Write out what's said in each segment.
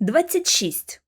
26.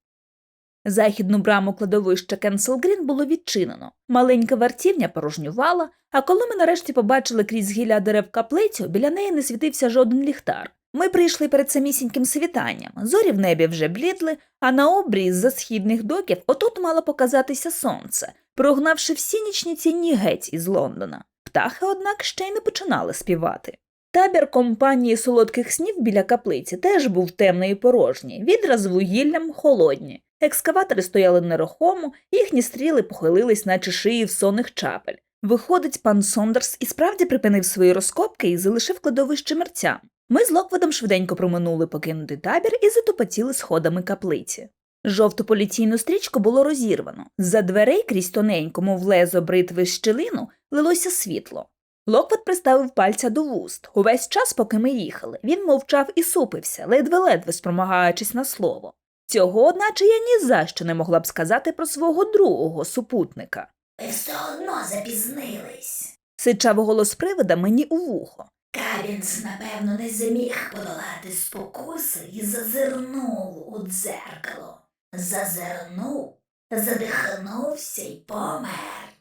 Західну браму кладовища Кенсел Грін було відчинено. Маленька вартівня порожнювала, а коли ми нарешті побачили крізь гілля дерев каплицю, біля неї не світився жоден ліхтар. Ми прийшли перед самісіньким світанням. Зорі в небі вже блідли, а на обрії з-за східних доків отут мало показатися сонце, прогнавши всі нічні тіні геть із Лондона. Птахи, однак, ще й не починали співати. Табір компанії солодких снів біля каплиці теж був темний і порожній, відра з вугіллям холодні. Екскаватори стояли нерухомо, їхні стріли похилились, наче шиї в сонних чапель. Виходить, пан Сондерс і справді припинив свої розкопки і залишив кладовище мерцям. Ми з Локводом швиденько проминули покинутий табір і затопотіли сходами каплиці. Жовту поліційну стрічку було розірвано. З-за дверей крізь тоненьку, мов лезо бритви щілину, лилося світло. Локвот приставив пальця до вуст. Увесь час, поки ми їхали, він мовчав і супився, ледве-ледве спромагаючись на слово. Цього, одначе, я ні за що не могла б сказати про свого другого супутника. Ви все одно запізнились. Сичав голос привида мені у вухо. Кабінс, напевно, не зміг подолати спокуси і зазирнув у дзеркало. Зазирнув, задихнувся й помер.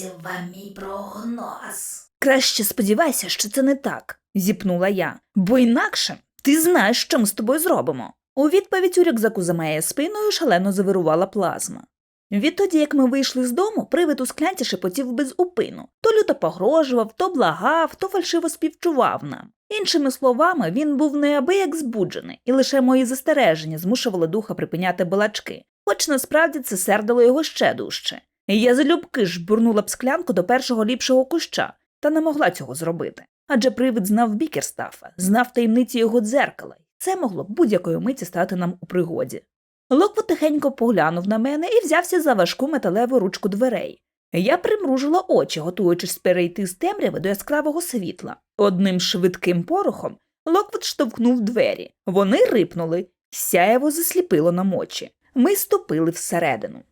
Ось вам мій прогноз. Краще сподівайся, що це не так, зіпнула я, бо інакше ти знаєш, що ми з тобою зробимо. У відповідь у рюкзаку за моєю спиною шалено завирувала плазма. Відтоді, як ми вийшли з дому, привид у склянці шепотів без упину. То люто погрожував, то благав, то фальшиво співчував нам. Іншими словами, він був неабияк збуджений, і лише мої застереження змушували духа припиняти балачки, хоч насправді це сердило його ще дужче. Я залюбки ж бурнула б склянку до першого ліпшого куща, та не могла цього зробити. Адже привид знав Бікерстафа, знав таємниці його дзеркала, і це могло будь-якої миті стати нам у пригоді. Локвот тихенько поглянув на мене і взявся за важку металеву ручку дверей. Я примружила очі, готуючись перейти з темряви до яскравого світла. Одним швидким порохом Локвот штовхнув двері. Вони рипнули, сяєво засліпило нам очі. Ми ступили всередину.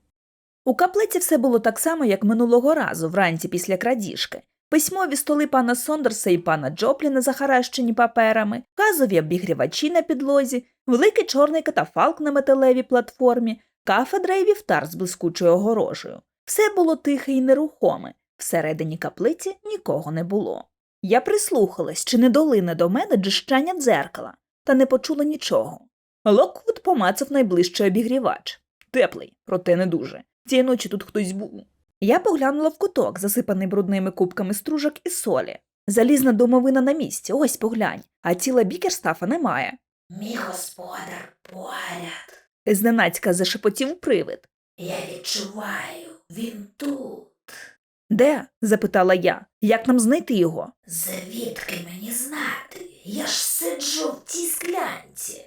У каплиці все було так само, як минулого разу, вранці після крадіжки. Письмові столи пана Сондерса і пана Джопліна, захаращені паперами, газові обігрівачі на підлозі, великий чорний катафалк на металевій платформі, кафедра і вівтар з блискучою огорожею. Все було тихе і нерухоме. Всередині каплиці нікого не було. Я прислухалась, чи не долине до мене джищання дзеркала, та не почула нічого. Локвуд помацав найближчий обігрівач. Теплий, проте не дуже. Цієї ночі тут хтось був. Я поглянула в куток, засипаний брудними кубками стружок і солі. Залізна домовина на місці, ось поглянь, а тіла бікерстафа немає. Мій господар поряд. Зненацька зашепотів привид. Я відчуваю, він тут. Де? запитала я. Як нам знайти його? Звідки мені знати? Я ж сиджу в тій склянці.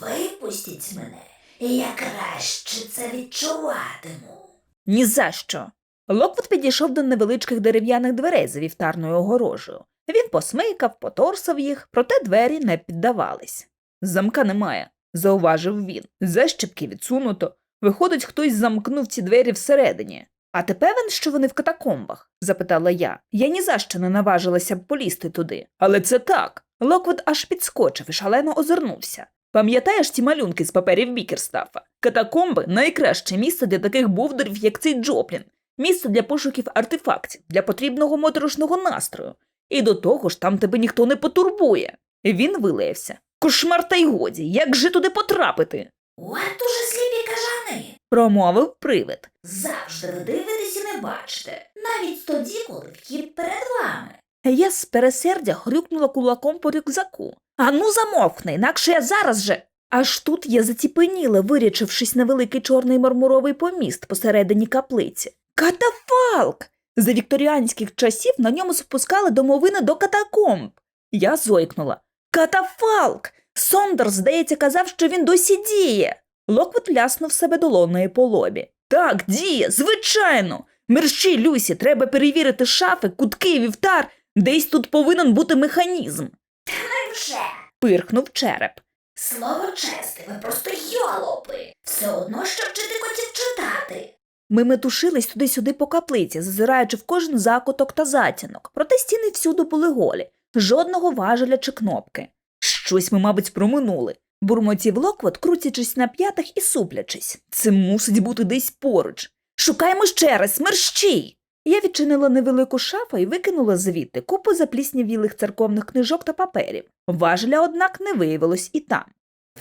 Випустіть мене, я краще це відчуватиму. Ні за що. Локвуд підійшов до невеличких дерев'яних дверей за вівтарною огорожею. Він посмикав, поторсав їх, проте двері не піддавались. Замка немає, зауважив він. Защіпки відсунуто. Виходить, хтось замкнув ці двері всередині. А ти певен, що вони в катакомбах? запитала я. Я ні за що не наважилася б полізти туди. Але це так. Локвуд аж підскочив і шалено озирнувся. Пам'ятаєш ті малюнки з паперів Бікерстафа? Катакомби найкраще місце для таких бовдурів, як цей Джоплін, місце для пошуків артефактів, для потрібного моторошного настрою. І до того ж там тебе ніхто не потурбує. Він вилаявся. Кошмар та й годі, як же туди потрапити? От уже сліпі кажани. промовив привид. Завжди ви дивитесь і не бачите, навіть тоді, коли вхід перед вами. Я з пересердя хрюкнула кулаком по рюкзаку. Ану замовкни, інакше я зараз же. Аж тут я заціпеніла, вирячившись на великий чорний мармуровий поміст посередині каплиці. Катафалк! За вікторіанських часів на ньому спускали домовини до катакомб. Я зойкнула. Катафалк! Сондер, здається, казав, що він досі діє. Локвот ляснув себе долоною по лобі. Так, діє, звичайно. Мерщій, Люсі, треба перевірити шафи, кутки, вівтар. Десь тут повинен бути механізм. Невже? Пирхнув череп. Слово честе, ви просто йолопи. Все одно, що вчити котів читати. Ми метушились туди-сюди по каплиці, зазираючи в кожен закуток та затінок, проте стіни всюди були голі, жодного важеля чи кнопки. Щось ми, мабуть, проминули. бурмотів Локвот, крутячись на п'ятах і суплячись. Це мусить бути десь поруч. Шукаємо ще раз, мерщій! Я відчинила невелику шафу і викинула звідти купу запліснявілих церковних книжок та паперів. Важеля, однак, не виявилось і там.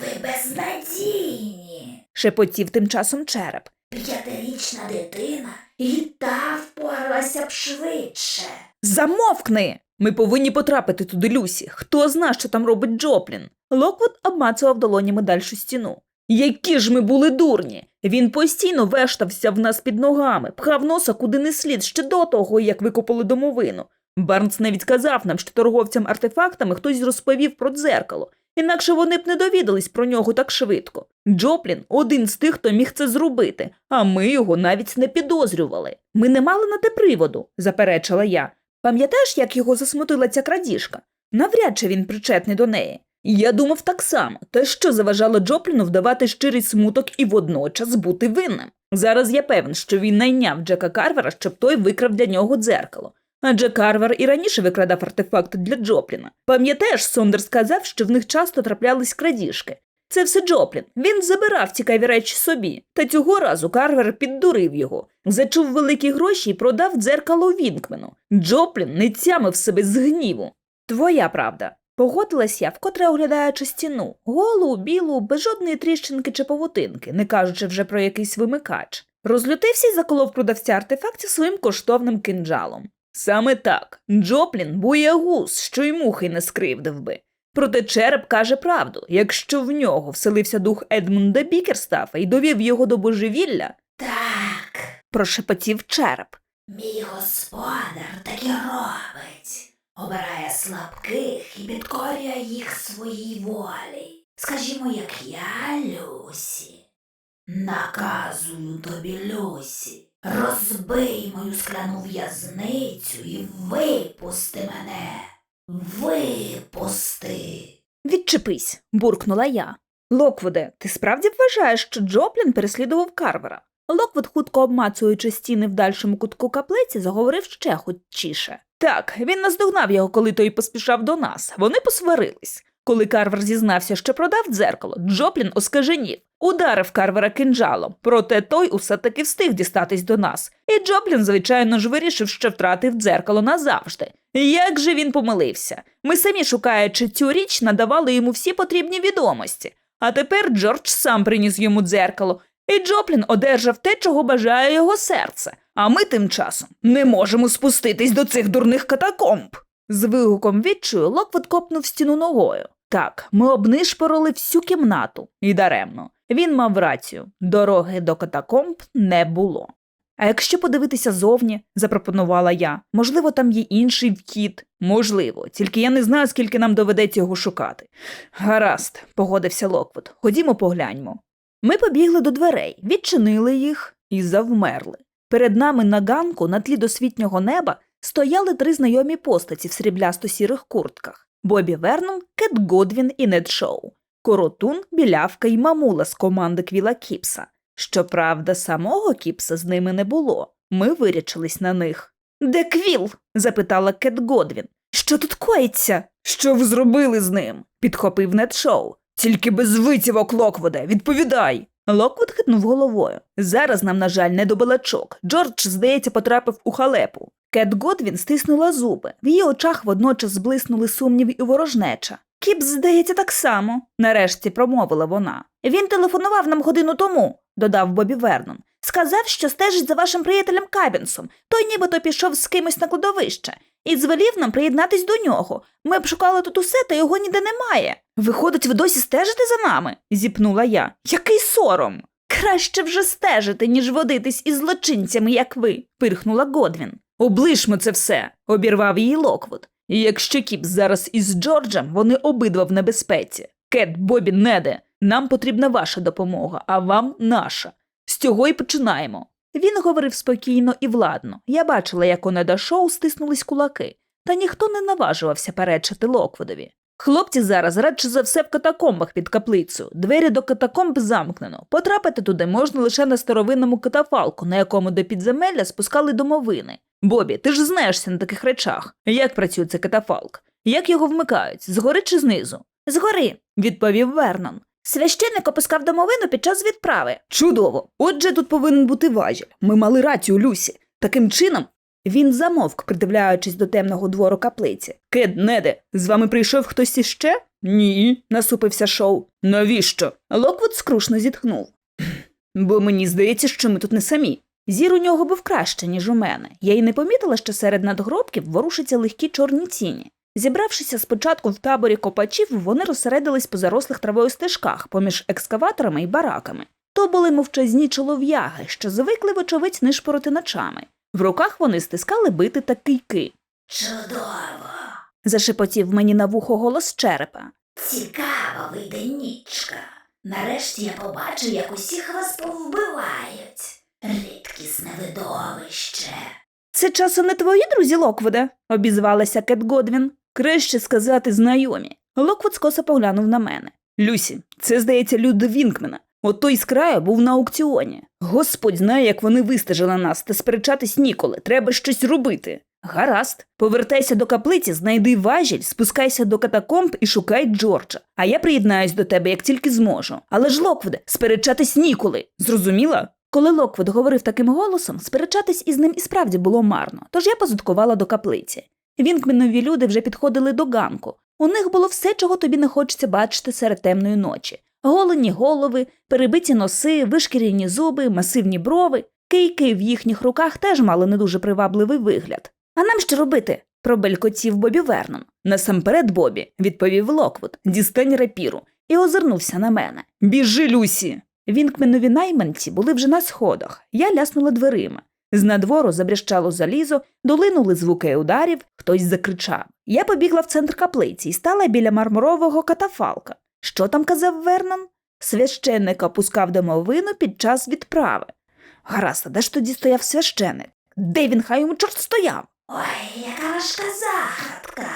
Ви безнадійні. Шепотів тим часом череп. П'ятирічна дитина і та впоралася б швидше. Замовкни! Ми повинні потрапити туди, Люсі. Хто зна, що там робить Джоплін? Локвуд обмацував долонями дальшу стіну. Які ж ми були дурні! Він постійно вештався в нас під ногами, пхав носа куди не слід ще до того, як викопали домовину. Барнс навіть казав нам, що торговцям артефактами хтось розповів про дзеркало, інакше вони б не довідались про нього так швидко. Джоплін один з тих, хто міг це зробити, а ми його навіть не підозрювали. Ми не мали на те приводу, заперечила я. Пам'ятаєш, як його засмутила ця крадіжка? Навряд чи він причетний до неї. Я думав так само, те, що заважало Джопліну вдавати щирий смуток і водночас бути винним. Зараз я певен, що він найняв Джека Карвера, щоб той викрав для нього дзеркало. Адже Карвер і раніше викрадав артефакти для Джопліна. Пам'ятаєш, Сондер сказав, що в них часто траплялись крадіжки. Це все Джоплін. Він забирав цікаві речі собі. Та цього разу Карвер піддурив його, зачув великі гроші і продав дзеркало Вінкмену. Джоплін не тямив себе з гніву. Твоя правда. Погодилась я, вкотре оглядаючи стіну, голу, білу, без жодної тріщинки чи павутинки, не кажучи вже про якийсь вимикач. Розлютився і заколов продавця артефактів своїм коштовним кинджалом. Саме так, Джоплін боягуз, що й мухи не скривдив би. Проте череп каже правду якщо в нього вселився дух Едмунда Бікерстафа і довів його до божевілля, Так, прошепотів череп. мій господар так і робить. Обирає слабких і підкорює їх своїй волі. Скажімо, як я, Люсі. Наказую тобі, Люсі, розбий мою скляну в'язницю і випусти мене. Випусти. Відчепись, буркнула я. Локвуде, ти справді вважаєш, що Джоплін переслідував Карвера? Локвуд, хутко обмацуючи стіни в дальшому кутку каплиці, заговорив ще хутчіше. Так, він наздогнав його, коли той поспішав до нас. Вони посварились. Коли Карвер зізнався, що продав дзеркало, Джоплін оскаженів, ударив Карвера кинджалом, проте той усе таки встиг дістатись до нас. І Джоплін, звичайно ж, вирішив, що втратив дзеркало назавжди. Як же він помилився? Ми самі, шукаючи цю річ, надавали йому всі потрібні відомості. А тепер Джордж сам приніс йому дзеркало, і Джоплін одержав те, чого бажає його серце. А ми тим часом не можемо спуститись до цих дурних катакомб. З вигуком відчую Локвуд копнув стіну ногою. Так, ми обнишпорили всю кімнату, і даремно. Він мав рацію дороги до катакомб не було. А якщо подивитися зовні, запропонувала я, можливо, там є інший вхід. Можливо, тільки я не знаю, скільки нам доведеться його шукати. Гаразд, погодився Локвуд. Ходімо погляньмо. Ми побігли до дверей, відчинили їх і завмерли. Перед нами на ганку на тлі досвітнього неба стояли три знайомі постаті в сріблясто-сірих куртках: Бобі Вернон, Кет Годвін і Нед Шоу, Коротун, Білявка і Мамула з команди Квіла Кіпса. Щоправда, самого Кіпса з ними не було. Ми вирячились на них. Де Квіл? запитала Кет Годвін. Що тут коїться? Що ви зробили з ним? підхопив Нед Шоу. Тільки без витівок, Локвуде, відповідай. Локвуд хитнув головою. Зараз нам, на жаль, не до балачок. Джордж, здається, потрапив у халепу. Кет Годвін стиснула зуби. В її очах водночас зблиснули сумнів і ворожнеча. Кіп, здається, так само, нарешті промовила вона. Він телефонував нам годину тому, додав Бобі Вернон. Сказав, що стежить за вашим приятелем Кабінсом. Той нібито пішов з кимось на кладовище і звелів нам приєднатись до нього. Ми б шукали тут усе, та його ніде немає. Виходить, ви досі стежите за нами? зіпнула я. Який сором. Краще вже стежити, ніж водитись із злочинцями, як ви, пирхнула Годвін. Облишмо це все, обірвав її Локвуд. І якщо Кіп зараз із Джорджем, вони обидва в небезпеці. Кет, Бобі, Неде, нам потрібна ваша допомога, а вам наша. Цього й починаємо. Він говорив спокійно і владно. Я бачила, як у Неда шоу стиснулись кулаки, та ніхто не наважувався перечити Локвудові. Хлопці зараз радше за все в катакомбах під каплицею. Двері до катакомб замкнено. Потрапити туди можна лише на старовинному катафалку, на якому до підземелля спускали домовини. Бобі, ти ж знаєшся на таких речах. Як працює цей катафалк? Як його вмикають? Згори чи знизу? Згори, відповів Вернон. Священник опускав домовину під час відправи. Чудово! Отже, тут повинен бути важіль. Ми мали рацію, Люсі. Таким чином. Він замовк, придивляючись до темного двору каплиці. Кед, неде, з вами прийшов хтось іще? Ні, насупився шоу. Навіщо? Локвуд скрушно зітхнув. Бо мені здається, що ми тут не самі. Зір у нього був краще, ніж у мене. Я й не помітила, що серед надгробків ворушаться легкі чорні тіні. Зібравшися спочатку в таборі копачів, вони розсередились по зарослих травою стежках поміж екскаваторами і бараками. То були мовчазні чолов'яги, що звикли, вочевидь, нишпороти ночами. В руках вони стискали бити та кийки. Чудово! Зашепотів мені на вухо голос черепа. Цікава вийде нічка. Нарешті я побачу, як усіх вас повбивають. Рідкісне видовище. Це часом не твої друзі, Локвуде? обізвалася Кет Годвін. Краще сказати знайомі. Локвуд скоса поглянув на мене. Люсі, це здається люди Вінкмена. От той з краю був на аукціоні. Господь знає, як вони вистежили нас, та сперечатись ніколи. Треба щось робити. Гаразд, повертайся до каплиці, знайди важіль, спускайся до катакомб і шукай Джорджа. А я приєднаюсь до тебе, як тільки зможу. Але ж Локвуде, сперечатись ніколи. Зрозуміла? Коли Локвуд говорив таким голосом, сперечатись із ним і справді було марно, тож я позадкувала до каплиці. Вінкменові люди вже підходили до ганку. У них було все, чого тобі не хочеться бачити серед темної ночі: голені голови, перебиті носи, вишкірені зуби, масивні брови. Кийки в їхніх руках теж мали не дуже привабливий вигляд. А нам що робити? пробелькотів Бобі Вернон. Насамперед, Бобі, відповів Локвуд, дістань рапіру, і озирнувся на мене. Біжи, Люсі. Вінкменові найманці були вже на сходах. Я ляснула дверима. З надвору забрящало залізо, долинули звуки ударів, хтось закричав. Я побігла в центр каплиці і стала біля мармурового катафалка. Що там казав Вернон? Священник опускав домовину під час відправи. Гаразд, а де ж тоді стояв священик? Де він хай йому чорт стояв? Ой, яка важка загадка.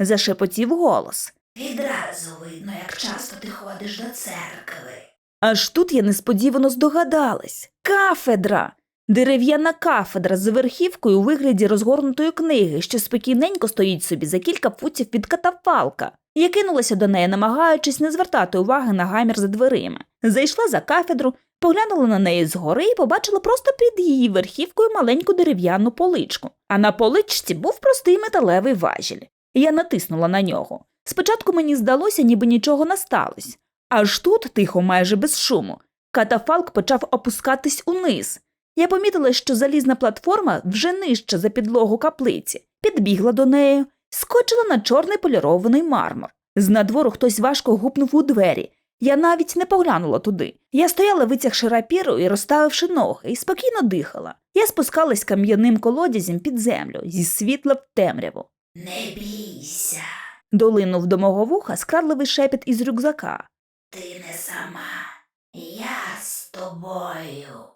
зашепотів голос. Відразу видно, як часто ти ходиш до церкви. Аж тут я несподівано здогадалась. Кафедра! Дерев'яна кафедра з верхівкою у вигляді розгорнутої книги, що спокійненько стоїть собі за кілька футів від катафалка. Я кинулася до неї, намагаючись не звертати уваги на гамір за дверима. Зайшла за кафедру, поглянула на неї згори і побачила просто під її верхівкою маленьку дерев'яну поличку. А на поличці був простий металевий важіль. Я натиснула на нього. Спочатку мені здалося, ніби нічого не сталося. Аж тут, тихо, майже без шуму, катафалк почав опускатись униз. Я помітила, що залізна платформа вже нижче за підлогу каплиці, підбігла до неї, скочила на чорний полірований мармур. З надвору хтось важко гупнув у двері. Я навіть не поглянула туди. Я стояла, витягши рапіру і розставивши ноги, і спокійно дихала. Я спускалась кам'яним колодязем під землю, зі світла в темряву. Не бійся, Долинув до мого вуха скрадливий шепіт із рюкзака. ти не сама. Я з тобою.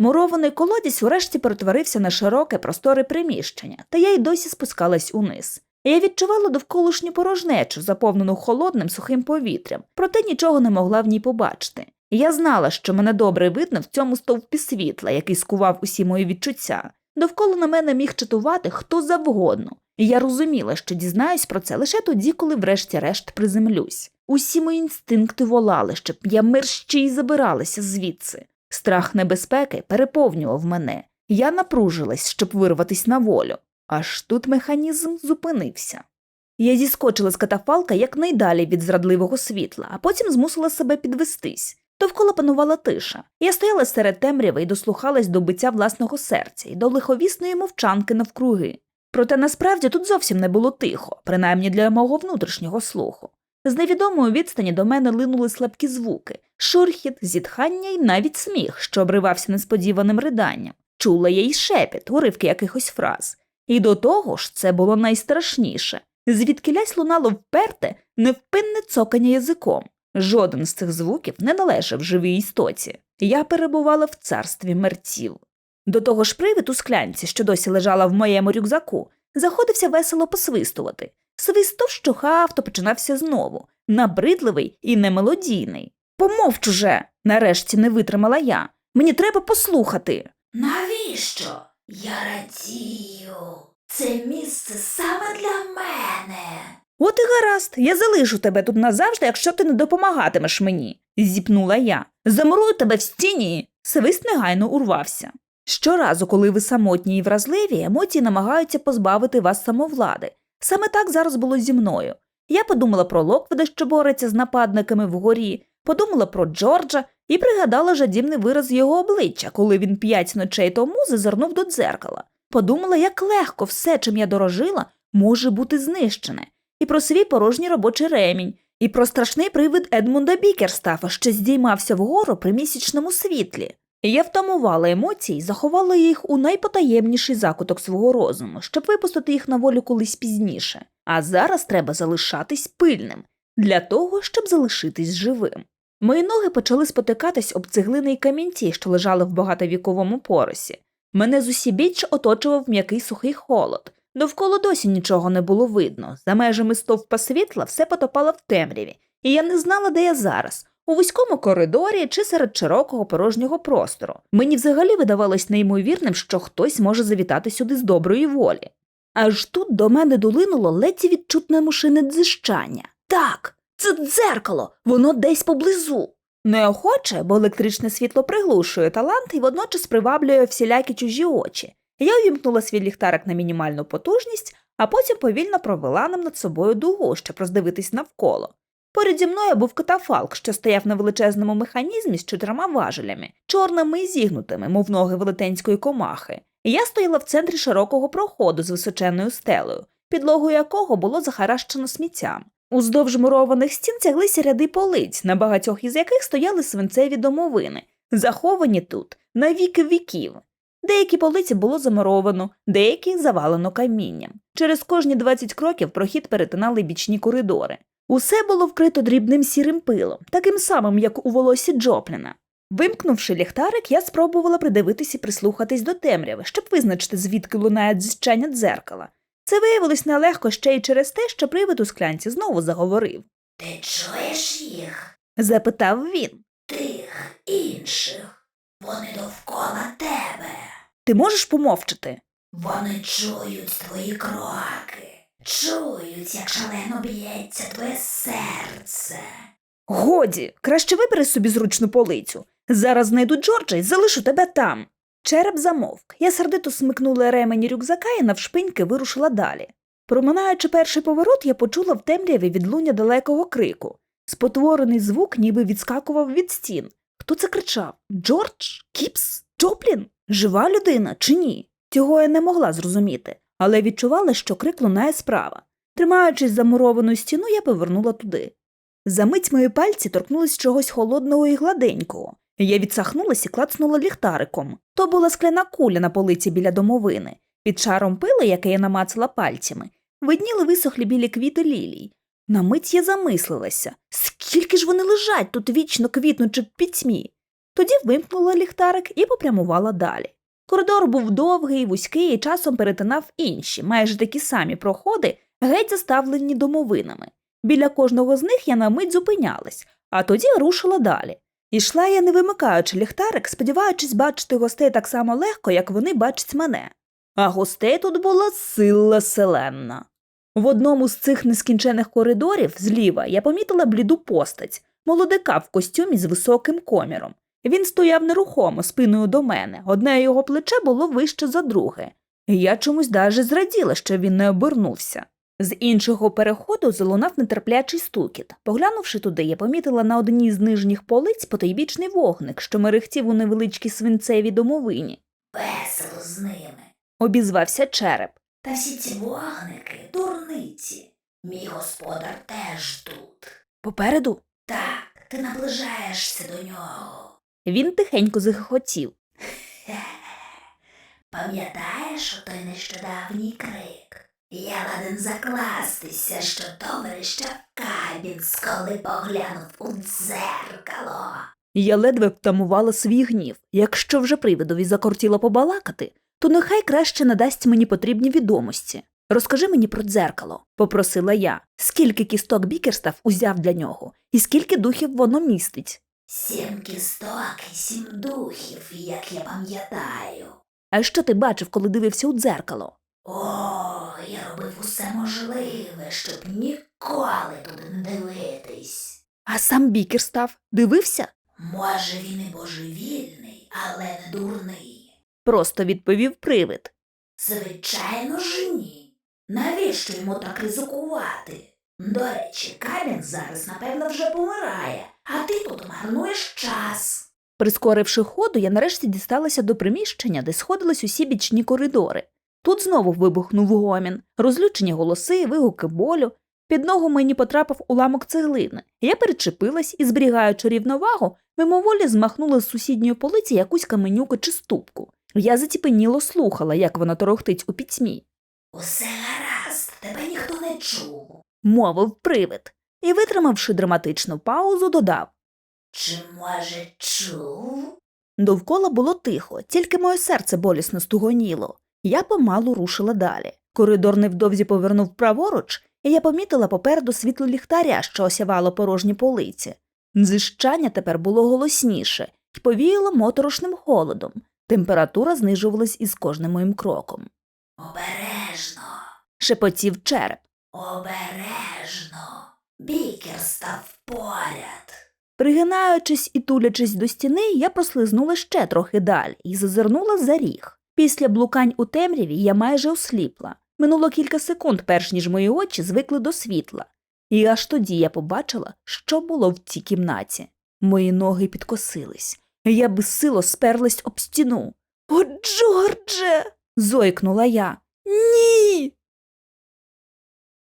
Мурований колодязь урешті перетворився на широке просторе приміщення, та я й досі спускалась униз. Я відчувала довколишню порожнечу, заповнену холодним сухим повітрям, проте нічого не могла в ній побачити. Я знала, що мене добре видно в цьому стовпі світла, який скував усі мої відчуття. Довкола на мене міг чатувати хто завгодно, і я розуміла, що дізнаюсь про це лише тоді, коли врешті-решт приземлюсь. Усі мої інстинкти волали, щоб я мерщій забиралася звідси. Страх небезпеки переповнював мене. Я напружилась, щоб вирватись на волю. Аж тут механізм зупинився. Я зіскочила з катафалка якнайдалі від зрадливого світла, а потім змусила себе підвестись. Довкола панувала тиша. Я стояла серед темряви і дослухалась до биття власного серця і до лиховісної мовчанки навкруги. Проте насправді тут зовсім не було тихо, принаймні для мого внутрішнього слуху. З невідомої відстані до мене линули слабкі звуки, шурхіт, зітхання і навіть сміх, що обривався несподіваним риданням. Чула я й шепіт, уривки якихось фраз. І до того ж це було найстрашніше. Звідкилясь лунало вперте, невпинне цокання язиком. Жоден з цих звуків не належав живій істоті. Я перебувала в царстві мерців. До того ж привид у склянці, що досі лежала в моєму рюкзаку, заходився весело посвистувати. Свист то вщухав, то починався знову, набридливий і немелодійний. Помовч уже, нарешті не витримала я. Мені треба послухати. Навіщо? Я радію. Це місце саме для мене. От і гаразд, я залишу тебе тут назавжди, якщо ти не допомагатимеш мені, зіпнула я. Замурую тебе в стіні. Свист негайно урвався. Щоразу, коли ви самотні і вразливі, емоції намагаються позбавити вас самовлади. Саме так зараз було зі мною. Я подумала про Локвіда, що бореться з нападниками вгорі, подумала про Джорджа і пригадала жадібний вираз його обличчя, коли він п'ять ночей тому зазирнув до дзеркала. Подумала, як легко все, чим я дорожила, може бути знищене, і про свій порожній робочий ремінь, і про страшний привид Едмунда Бікерстафа, що здіймався вгору при місячному світлі. Я втамувала емоції, заховала їх у найпотаємніший закуток свого розуму, щоб випустити їх на волю колись пізніше. А зараз треба залишатись пильним для того, щоб залишитись живим. Мої ноги почали спотикатись об цеглини й камінці, що лежали в багатовіковому поросі. Мене зусібіч оточував м'який сухий холод. Довкола досі нічого не було видно. За межами стовпа світла все потопало в темряві, і я не знала, де я зараз. У вузькому коридорі чи серед широкого порожнього простору. Мені взагалі видавалось неймовірним, що хтось може завітати сюди з доброї волі. Аж тут до мене долинуло ледь відчутне мушине дзижчання. Так, це дзеркало, воно десь поблизу. Неохоче, бо електричне світло приглушує талант і водночас приваблює всілякі чужі очі. Я увімкнула свій ліхтарик на мінімальну потужність, а потім повільно провела ним над собою дугу, щоб роздивитись навколо. Поряд зі мною був катафалк, що стояв на величезному механізмі з чотирма важелями, чорними і зігнутими, мов ноги велетенської комахи. Я стояла в центрі широкого проходу з височенною стелею, підлогу якого було захаращено сміттям. Уздовж мурованих стін тяглися ряди полиць, на багатьох із яких стояли свинцеві домовини, заховані тут на віки віків. Деякі полиці було замуровано, деякі завалено камінням. Через кожні 20 кроків прохід перетинали бічні коридори. Усе було вкрито дрібним сірим пилом, таким самим, як у волосі Джопліна. Вимкнувши ліхтарик, я спробувала придивитись і прислухатись до темряви, щоб визначити, звідки лунає дзищання дзеркала. Це виявилось нелегко ще й через те, що привид у склянці знову заговорив. Ти чуєш їх? Запитав він. Тих інших. Вони довкола тебе. Ти можеш помовчати? Вони чують твої кроки. Чують, як шалено б'ється твоє серце. Годі, краще вибери собі зручну полицю. Зараз знайду Джорджа і залишу тебе там. Череп замовк. Я сердито смикнула ремені рюкзака і навшпиньки вирушила далі. Проминаючи перший поворот, я почула в темряві відлуння далекого крику. Спотворений звук ніби відскакував від стін. Хто це кричав? Джордж? Кіпс? Джоплін? Жива людина чи ні? Цього я не могла зрозуміти, але відчувала, що крик лунає справа. Тримаючись за муровану стіну, я повернула туди. Замить мої пальці торкнулись чогось холодного і гладенького. Я відсахнулась і клацнула ліхтариком. То була скляна куля на полиці біля домовини. Під шаром пили, яке я намацала пальцями, видніли висохлі білі квіти лілій. На мить я замислилася, скільки ж вони лежать тут вічно квітнучи в пітьмі. Тоді вимкнула ліхтарик і попрямувала далі. Коридор був довгий, вузький і часом перетинав інші, майже такі самі проходи, геть заставлені домовинами. Біля кожного з них я на мить зупинялась, а тоді рушила далі. Ішла я, не вимикаючи ліхтарик, сподіваючись бачити гостей так само легко, як вони бачать мене. А гостей тут була сила селенна. В одному з цих нескінчених коридорів зліва я помітила бліду постать, молодика в костюмі з високим коміром. Він стояв нерухомо спиною до мене, одне його плече було вище за друге. Я чомусь даже зраділа, що він не обернувся. З іншого переходу залунав нетерплячий стукіт. Поглянувши туди, я помітила на одній з нижніх полиць потойбічний вогник, що мерехтів у невеличкій свинцевій домовині. Весело з ними. Обізвався череп. Та всі ці вогники дурниці. Мій господар теж тут. Попереду Так, ти наближаєшся до нього. Він тихенько захихотів. Хе-хе. Пам'ятаєш той нещодавній крик? Я ладен закластися, що товариша Кабінс, коли поглянув у дзеркало. Я ледве втамувала свій гнів. Якщо вже привидові закортіло побалакати, то нехай краще надасть мені потрібні відомості. Розкажи мені про дзеркало, попросила я, скільки кісток Бікерстав узяв для нього, і скільки духів воно містить. Сім кісток і сім духів, як я пам'ятаю. А що ти бачив, коли дивився у дзеркало? О, я робив усе можливе, щоб ніколи туди не дивитись. А сам бікер став, дивився? Може, він і божевільний, але не дурний. Просто відповів привид. Звичайно ж ні. Навіщо йому так ризикувати? До речі, камінь зараз, напевно, вже помирає, а ти тут марнуєш час. Прискоривши ходу, я нарешті дісталася до приміщення, де сходились усі бічні коридори. Тут знову вибухнув гомін, розлючені голоси, вигуки болю. Під ногу мені потрапив уламок цеглини. Я перечепилась і, зберігаючи рівновагу, мимоволі змахнула з сусідньої полиці якусь каменюку чи ступку. Я заціпеніло слухала, як вона торохтить у пітьмі. Усе гаразд, тебе ніхто не чув. Мовив привид. І, витримавши драматичну паузу, додав. Чи може чув? Довкола було тихо, тільки моє серце болісно стугоніло. Я помалу рушила далі. Коридор невдовзі повернув праворуч, і я помітила попереду світло ліхтаря, що осявало порожні полиці. Дзищання тепер було голосніше і повіяло моторошним холодом. Температура знижувалась із кожним моїм кроком. Обережно, Шепотів череп. обережно. Бікер став поряд. Пригинаючись і тулячись до стіни, я прослизнула ще трохи далі і зазирнула за ріг. Після блукань у темряві я майже осліпла. Минуло кілька секунд, перш ніж мої очі звикли до світла. І аж тоді я побачила, що було в цій кімнаті. Мої ноги підкосились. Я безсило сперлась об стіну. О, Джордже. зойкнула я. Ні.